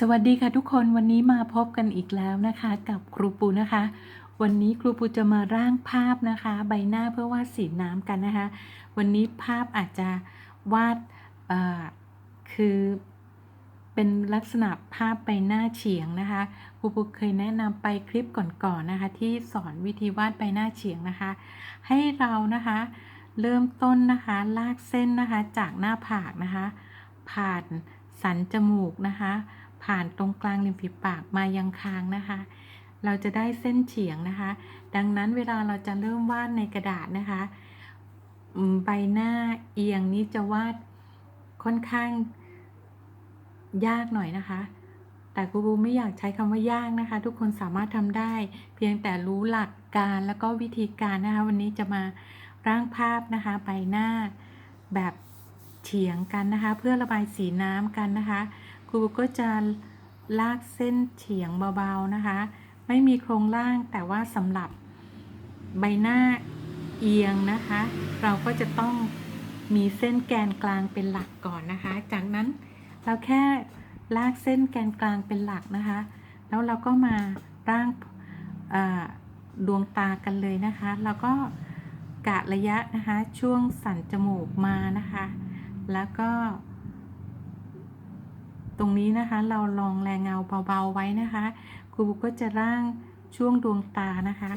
สวัสดีค่ะทุกคนวันนี้มาพบกันอีกแล้วนะคะ กับครูปูนะคะ วันนี้ครูปูจะมาร่างภาพนะคะ ใบหน้าเพื่อวาดสีน้ำกันนะคะ วันนี้ภาพอาจจะวาดคือเป็นลักษณะภาพใบหน้าเฉียงนะคะครูปูเคยแนะนำไปคลิปก่อนๆนะคะ ที่สอนวิธีวาดใบหน้าเฉียงนะคะ ให้เรานะคะเริ่มต้นนะคะลากเส้นนะคะจากหน้าผากนะคะ ผ่านสันจมูกนะคะ ผ่านตรงกลางริมฝีปากมายังคางนะคะ เราจะได้เส้นเฉียงนะคะ ดังนั้นเวลาเราจะเริ่มวาดในกระดาษนะคะ ใบหน้าเอียงนี้จะวาดค่อนข้างยากหน่อยนะคะ แต่ครูบูไม่อยากใช้คำว่ายากนะคะ ทุกคนสามารถทำได้ เพียงแต่รู้หลักการแล้วก็วิธีการนะคะ วันนี้จะมาร่างภาพนะคะ ใบหน้าแบบเฉียงกันนะคะ เพื่อระบายสีน้ำกันนะคะ รูก็จะลากเส้นเฉียงเบาๆนะคะ ไม่มีโครงร่างแต่ว่าสำหรับใบหน้าเอียงนะคะ เราก็จะต้องมีเส้นแกนกลางเป็นหลักก่อนนะคะ จากนั้นเราแค่ลากเส้นแกนกลางเป็นหลักนะคะ แล้วเราก็มาร่างดวงตากันเลยนะคะ แล้วก็กะระยะนะคะช่วงสันจมูกมานะคะ แล้วก็ ตรงนี้นะคะเราลองแรงเงาเบาๆไว้นะคะครูบุก็จะร่างช่วงดวงตานะคะ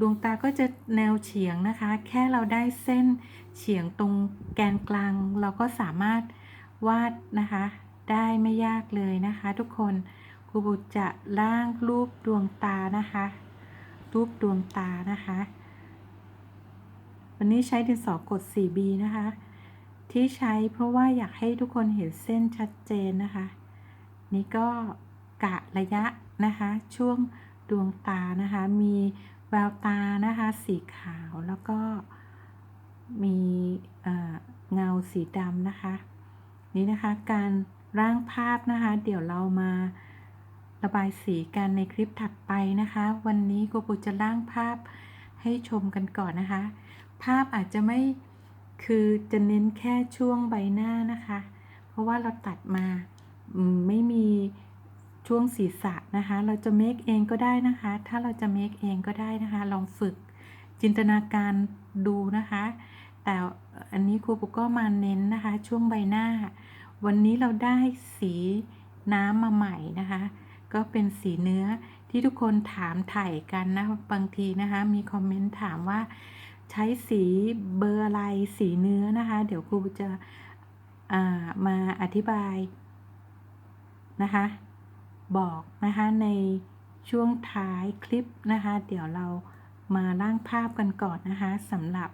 ดวงตาก็จะแนวเฉียงนะคะ แค่เราได้เส้นเฉียงตรงแกนกลาง เราก็สามารถวาดนะคะ ได้ไม่ยากเลยนะคะ ทุกคนครูบุกจะร่างรูปดวงตานะคะ รูปดวงตานะคะ วันนี้ใช้ดินสอกด 4B นะคะ ที่ใช้เพราะว่าอยากให้ทุกคนเห็นเส้นชัดเจนนะคะ นี่ก็กะระยะนะคะ ช่วงดวงตานะคะ มีแววตานะคะ สีขาวแล้วก็มีเเงาสีดำนะคะ นี่นะคะ การร่างภาพนะคะ เดี๋ยวเรามาระบายสีกันในคลิปถัดไปนะคะ วันนี้กูปูจะร่างภาพให้ชมกันก่อนนะคะ ภาพอาจจะไม่ คือจะเน้นแค่ช่วงใบหน้านะคะ เพราะว่าเราตัดมาไม่มีช่วงศีรษะนะคะ เราจะเมคเองก็ได้นะคะ ถ้าเราจะเมคเองก็ได้นะคะ ลองฝึกจินตนาการดูนะคะ แต่อันนี้ครูปุกก็มาเน้นนะคะ ช่วงใบหน้า วันนี้เราได้สีน้ำมาใหม่นะคะ ก็เป็นสีเนื้อที่ทุกคนถามถ่ายกันนะ บางทีนะคะ มีคอมเมนต์ถามว่า ใช้สีเบอร์อะไรสีเนื้อนะคะ เดี๋ยวครูจะามาอธิบายนะคะ บอกนะคะในช่วงท้ายคลิปนะคะ เดี๋ยวเรามาร่างภาพกันก่อนนะคะสำหรับ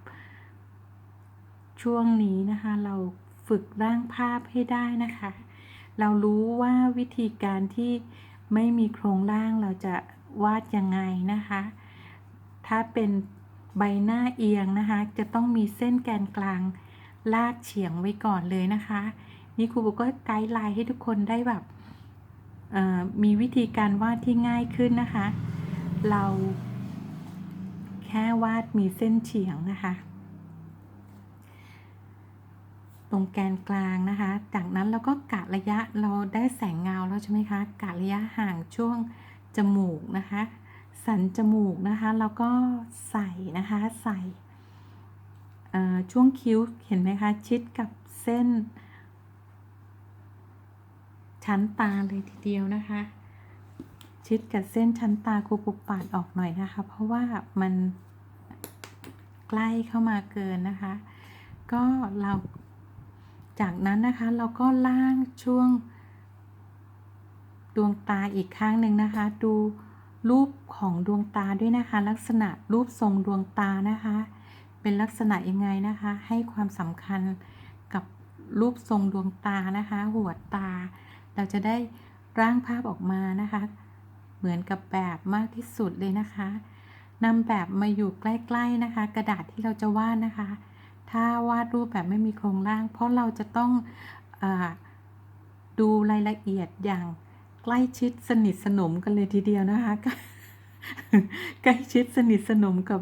ช่วงนี้นะคะ เราฝึกร่างภาพให้ได้นะคะ เรารู้ว่าวิธีการที่ไม่มีโครงร่างเราจะวาดยังไงนะคะ ถ้าเป็น ใบหน้าเอียงนะคะ จะต้องมีเส้นแกนกลางลากเฉียงไว้ก่อนเลยนะคะ นี่ครูก็ไกด์ไลน์ให้ทุกคนได้แบบมีวิธีการวาดที่ง่ายขึ้นนะคะ เราแค่วาดมีเส้นเฉียงนะคะ ตรงแกนกลางนะคะ จากนั้นเราก็กะระยะเราได้แสงเงาแล้วใช่ไหมคะกะระยะห่างช่วงจมูกนะคะ สันจมูกนะคะแล้วก็ใส่นะคะใส่ช่วงคิ้วเห็นไหมคะชิดกับเส้น ชั้นตาเลยทีเดียวนะคะ ชิดกับเส้นชั้นตาครูปุกปาดออกหน่อยนะคะ เพราะว่ามันใกล้เข้ามาเกินนะคะ ก็เราจากนั้นนะคะเราก็ล่างช่วงดวงตาอีกข้างหนึ่งนะคะ ดู รูปของดวงตาด้วยนะคะ ลักษณะรูปทรงดวงตานะคะ เป็นลักษณะยังไงนะคะ ให้ความสำคัญกับรูปทรงดวงตานะคะ หัวตา เราจะได้ร่างภาพออกมานะคะ เหมือนกับแบบมากที่สุดเลยนะคะนำแบบมาอยู่ใกล้ ๆนะคะ กระดาษที่เราจะวาดนะคะ ถ้าวาดรูปแบบไม่มีโครงร่าง เพราะเราจะต้องอดูรายละเอียดอย่าง ใกล้ชิดสนิทสนมกันเลยทีเดียวนะคะใกล้ชิดสนิทสนมกับ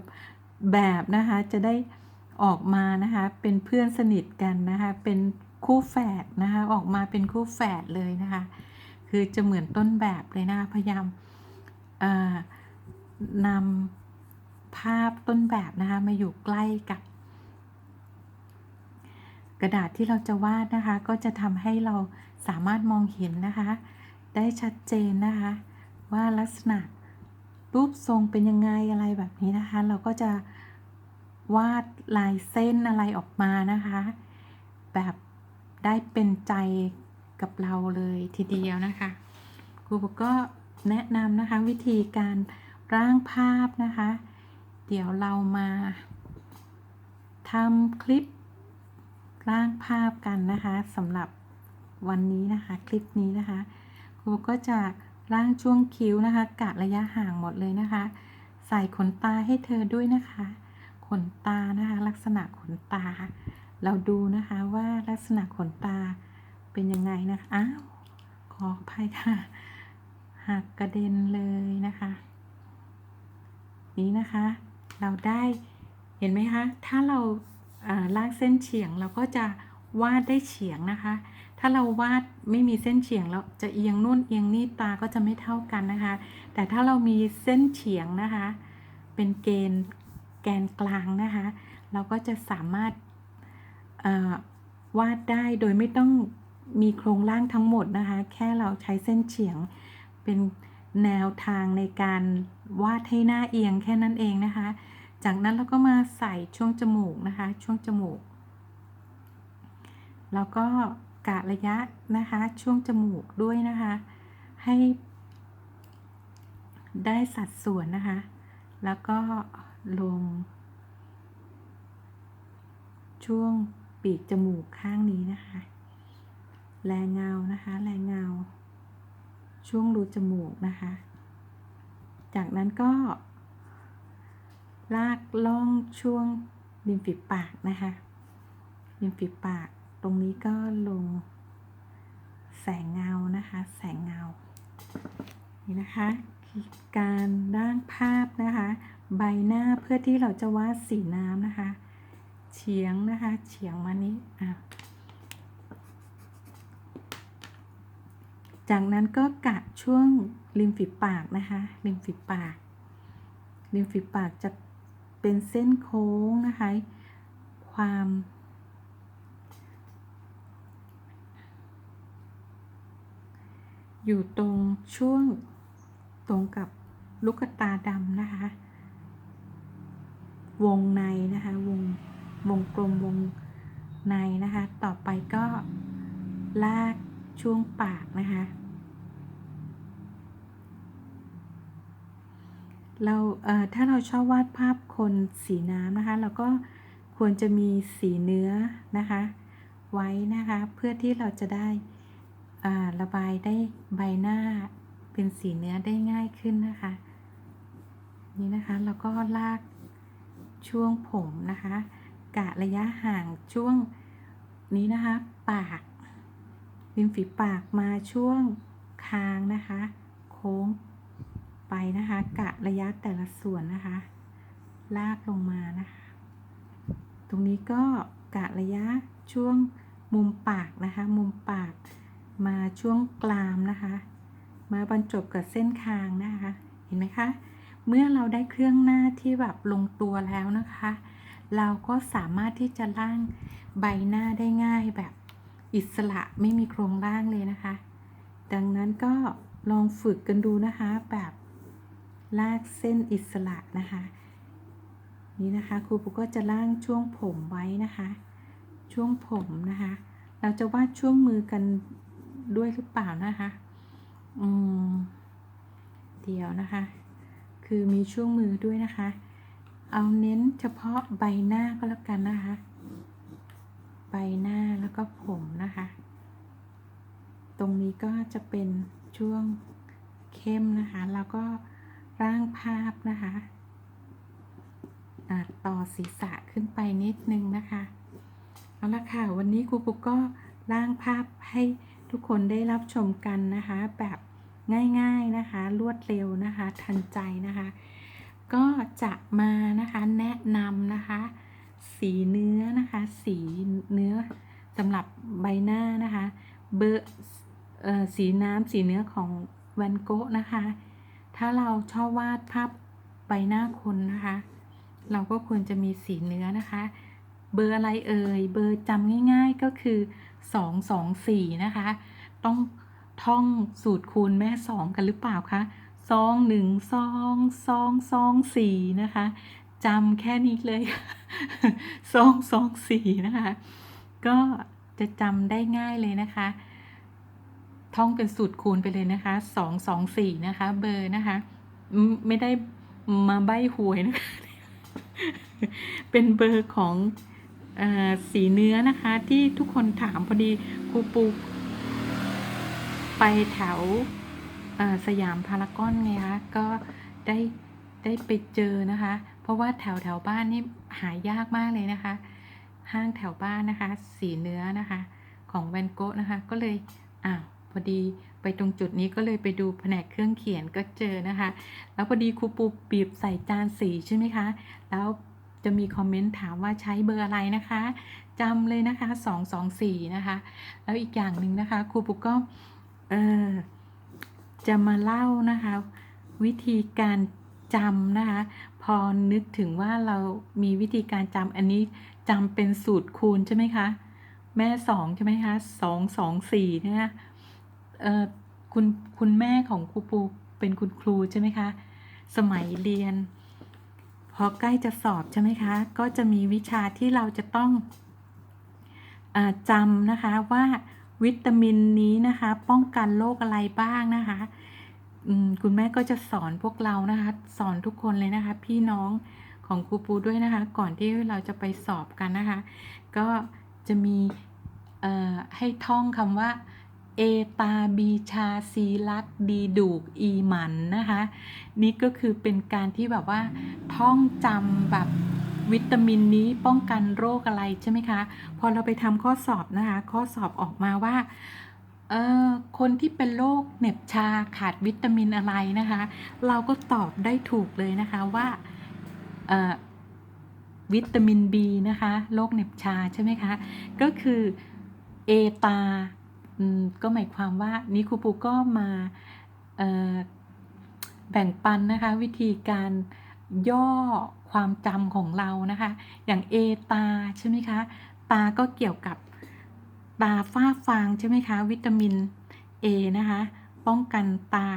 แบบนะคะจะได้ออกมานะคะเป็นเพื่อนสนิทกันนะคะเป็นคู่แฝดนะคะออกมาเป็นคู่แฝดเลยนะคะคือจะเหมือนต้นแบบเลยนะะพยายามนำภาพต้นแบบนะคะมาอยู่ใกล้กับ กระดาษที่เราจะวาดนะคะก็จะทำให้เราสามารถมองเห็นนะคะ ได้ชัดเจนนะคะ ว่าลักษณะรูปทรงเป็นยังไงอะไรแบบนี้นะคะ เราก็จะวาดลายเส้นอะไรออกมานะคะ แบบได้เป็นใจกับเราเลยทีเดียวนะคะครูก็แนะนำนะคะวิธีการร่างภาพนะคะ เดี๋ยวเรามาทำคลิปร่างภาพกันนะคะสำหรับวันนี้นะคะ คลิปนี้นะคะ รูก็จะร่างช่วงคิ้วนะคะกะระยะห่างหมดเลยนะคะ ใส่ขนตาให้เธอด้วยนะคะ ขนตานะคะ ลักษณะขนตา เราดูนะคะว่าลักษณะขนตาเป็นยังไงนะคะอ้าวขออภัยค่ะหักกระเด็นเลยนะคะ นี้นะคะ เราได้เห็นไหมคะ ถ้าเราอ่าลากเส้นเฉียงเราก็จะวาดได้เฉียงนะคะาเราวาดไม่มีเส้นเฉียงเราจะเอียงนู่นเอียงนี่ตาก็จะไม่เท่ากันนะคะ แต่ถ้าเรามีเส้นเฉียงนะคะ เป็นเกณฑ์แกนกลางนะคะ เราก็จะสามารถวาดได้โดยไม่ต้องมีโครงร่างทั้งหมดนะคะ แค่เราใช้เส้นเฉียงเป็นแนวทางในการวาดให้หน้าเอียงแค่นั้นเองนะคะ จากนั้นเราก็มาใส่ช่วงจมูกนะคะ ช่วงจมูก แล้วก็ กะระยะนะคะ ช่วงจมูกด้วยนะคะ ให้ได้สัดส่วนนะคะ แล้วก็ลง ช่วงปีกจมูกข้างนี้นะคะ แรงเงานะคะ แรงเงา ช่วงรูจมูกนะคะ จากนั้นก็ ลากล่องช่วงริมฝีปากนะคะริมฝีปาก ตรงนี้ก็ลง แสงเงานะคะ แสงเงา นี่นะคะคือการร่างภาพนะคะ ใบหน้าเพื่อที่เราจะวาดสีน้ำนะคะ เฉียงนะคะเฉียงมานี้อะจากนั้นก็กะช่วงริมฝีปากนะคะริมฝีปาก ริมฝีปากจะเป็นเส้นโค้งนะคะ ความ อยู่ตรงช่วงตรงกับลูกตาดำนะคะ วงในนะคะ วงวงกลมวงในนะคะ ต่อไปก็ลากช่วงปากนะคะ เราเอ่อถ้าเราชอบวาดภาพคนสีน้ำนะคะ เราก็ควรจะมีสีเนื้อนะคะ ไว้นะคะ เพื่อที่เราจะได้ ระบายได้ใบหน้าเป็นสีเนื้อได้ง่ายขึ้นนะคะ นี่นะคะแล้วก็ลากช่วงผมนะคะ กะระยะห่างช่วงนี้นะคะ ปากริมฝีปากมาช่วงคางนะคะ โค้งไปนะคะ กะระยะแต่ละส่วนนะคะ ลากลงมานะคะ ตรงนี้ก็กะระยะช่วงมุมปากนะคะ มุมปาก มาช่วงกรามนะคะ มาบรรจบกับเส้นคางนะคะ เห็นไหมคะ เมื่อเราได้เครื่องหน้าที่แบบลงตัวแล้วนะคะ เราก็สามารถที่จะร่างใบหน้าได้ง่ายแบบอิสระไม่มีโครงร่างเลยนะคะ ดังนั้นก็ลองฝึกกันดูนะคะแบบลากเส้นอิสระนะคะ นี่นะคะครูปุ๊กก็จะล่างช่วงผมไว้นะคะ ช่วงผมนะคะ เราจะวาดช่วงมือกัน ด้วยหรือเปล่านะคะอืมเดี๋ยวนะคะ คือมีช่วงมือด้วยนะคะ เอาเน้นเฉพาะใบหน้าก็แล้วกันนะคะ ใบหน้าแล้วก็ผมนะคะ ตรงนี้ก็จะเป็นช่วงเข้มนะคะ แล้วก็ร่างภาพนะคะต่อศีรษะขึ้นไปนิดนึงนะคะ เอาละค่ะ วันนี้ครูปุ๊กก็ร่างภาพให้ ทุกคนได้รับชมกันนะคะ แบบง่ายๆนะคะ รวดเร็วนะคะ ทันใจนะคะ ก็จะมานะคะแนะนำนะคะ สีเนื้อนะคะ สีเนื้อสำหรับใบหน้านะคะ เบอร์เอ่อสีน้ำสีเนื้อของแวนโกะนะคะ ถ้าเราชอบวาดภาพใบหน้าคนนะคะ เราก็ควรจะมีสีเนื้อนะคะ เบอร์อะไรเอ่ย เบอร์จำง่าย ๆก็คือ 224 นะคะ ต้องท่องสูตรคูณแม่สองกันหรือเปล่าคะสองหนึ่งสองสองสองสี่นะคะจำแค่นี้เลยสองสองสี่นะคะ ก็จะจำได้ง่ายเลยนะคะ ท่องเป็นสูตรคูณไปเลยนะคะสองสองสี่นะคะ เบอร์นะคะ ไม่ได้มาใบหวยนะคะ เป็นเบอร์ของ สีเนื้อนะคะที่ทุกคนถามพอดีครูปูไปแถวสยามพารากอนไงคะก็ได้ได้ไปเจอนะคะ เพราะว่าแถวแถวบ้านนี่หายากมากเลยนะคะ ห้างแถวบ้านนะคะ สีเนื้อนะคะ ของแวนโกะนะคะ ก็เลยอ้าวพอดีไปตรงจุดนี้ก็เลยไปดูแผนกเครื่องเขียนก็เจอนะคะ แล้วพอดีครูปูบีบใส่จานสีใช่ไหมคะ แล้ว จะมีคอมเมนต์ถามว่าใช้เบอร์อะไรนะคะจำเลยนะคะ 224 นะคะ แล้วอีกอย่างหนึ่งนะคะครูปูก็เออจะมาเล่านะคะ วิธีการจำนะคะ พอนึกถึงว่าเรามีวิธีการจำอันนี้จำเป็นสูตรคูณใช่ไหมคะ แม่สองใช่ไหมคะสองสองสี่เนี่ยเออคุณคุณแม่ของครูปูเป็นคุณครูใช่ไหมคะ สมัยเรียน พอใกล้จะสอบใช่ไหมคะ ก็จะมีวิชาที่เราจะต้องอจำนะคะว่าวิตามินนี้นะคะ ป้องกันโรคอะไรบ้างนะคะคุณแม่ก็จะสอนพวกเรานะคะ สอนทุกคนเลยนะคะ พี่น้องของครูปูด้วยนะคะ ก่อนที่เราจะไปสอบกันนะคะ ก็จะมีให้ท่องคำว่า เอตาบีชาซีลักดีดูกอีหมันนะคะ นี่ก็คือเป็นการที่แบบว่า ท่องจำแบบวิตามินนี้ป้องกันโรคอะไรใช่ไหมคะ พอเราไปทำข้อสอบนะคะ ข้อสอบออกมาว่าเอ่อคนที่เป็นโรคเหน็บชาขาดวิตามินอะไรนะคะ เราก็ตอบได้ถูกเลยนะคะว่าเอ่อวิตามิน B นะคะ โรคเหน็บชาใช่ไหมคะ ก็คือเอตาอืม ก็หมายความว่านี่ครูปูก็มาแบ่งปันนะคะ วิธีการย่อความจำของเรานะคะ อย่างเอตาใช่ไหมคะ ตาก็เกี่ยวกับตาฝ้าฟางใช่ไหมคะ วิตามิน A นะคะ ป้องกันตา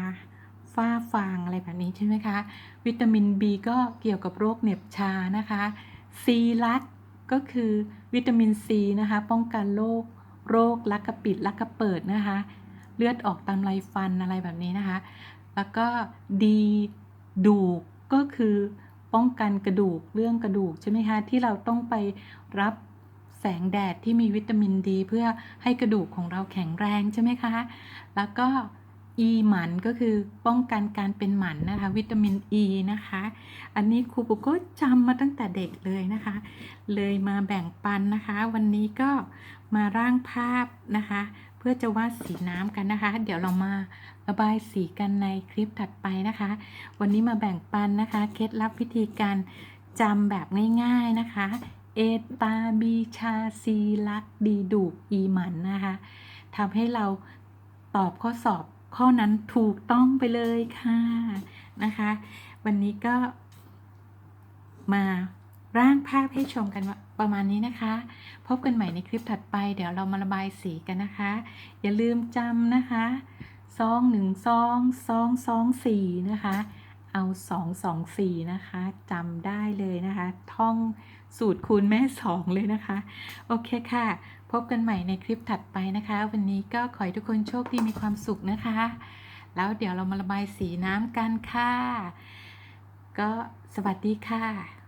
ฝ้าฟางอะไรแบบนี้ใช่ไหมคะ วิตามิน B ก็เกี่ยวกับโรคเหน็บชานะคะ C ลักก็คือวิตามิน C นะคะ ป้องกันโรค โรคลักกระปิดลักกระเปิดนะคะ เลือดออกตามไรฟันอะไรแบบนี้นะคะ แล้วก็ D ดูกก็คือป้องกันกระดูกเรื่องกระดูกใช่ไหมคะที่เราต้องไปรับแสงแดดที่มีวิตามินดี เพื่อให้กระดูกของเราแข็งแรงใช่ไหมคะ แล้วก็ E หมันก็คือป้องกันการเป็นหมันนะคะ วิตามิน E นะคะ อันนี้ครูปุกก็จำมาตั้งแต่เด็กเลยนะคะ เลยมาแบ่งปันนะคะ วันนี้ก็ มาร่างภาพนะคะ เพื่อจะวาดสีน้ำกันนะคะ เดี๋ยวเรามาระบายสีกันในคลิปถัดไปนะคะ วันนี้มาแบ่งปันนะคะ เคล็ดลับวิธีการจำแบบง่ายๆนะคะเอตาบีชาซีลักดีดูอีหมันนะคะทำให้เราตอบข้อสอบข้อนั้นถูกต้องไปเลยค่ะนะคะ วันนี้ก็มาร่างภาพให้ชมกันว่า ประมาณนี้นะคะ พบกันใหม่ในคลิปถัดไป เดี๋ยวเรามาระบายสีกันนะคะ อย่าลืมจำนะคะซองหนึ่งซองซองซองสี่นะคะ เอาสองสองสี่นะคะจำได้เลยนะคะ ท่องสูตรคูณแม่สองเลยนะคะ โอเคค่ะ พบกันใหม่ในคลิปถัดไปนะคะ วันนี้ก็ขอให้ทุกคนโชคดีมีความสุขนะคะ แล้วเดี๋ยวเรามาระบายสีน้ำกันค่ะ ก็สวัสดีค่ะ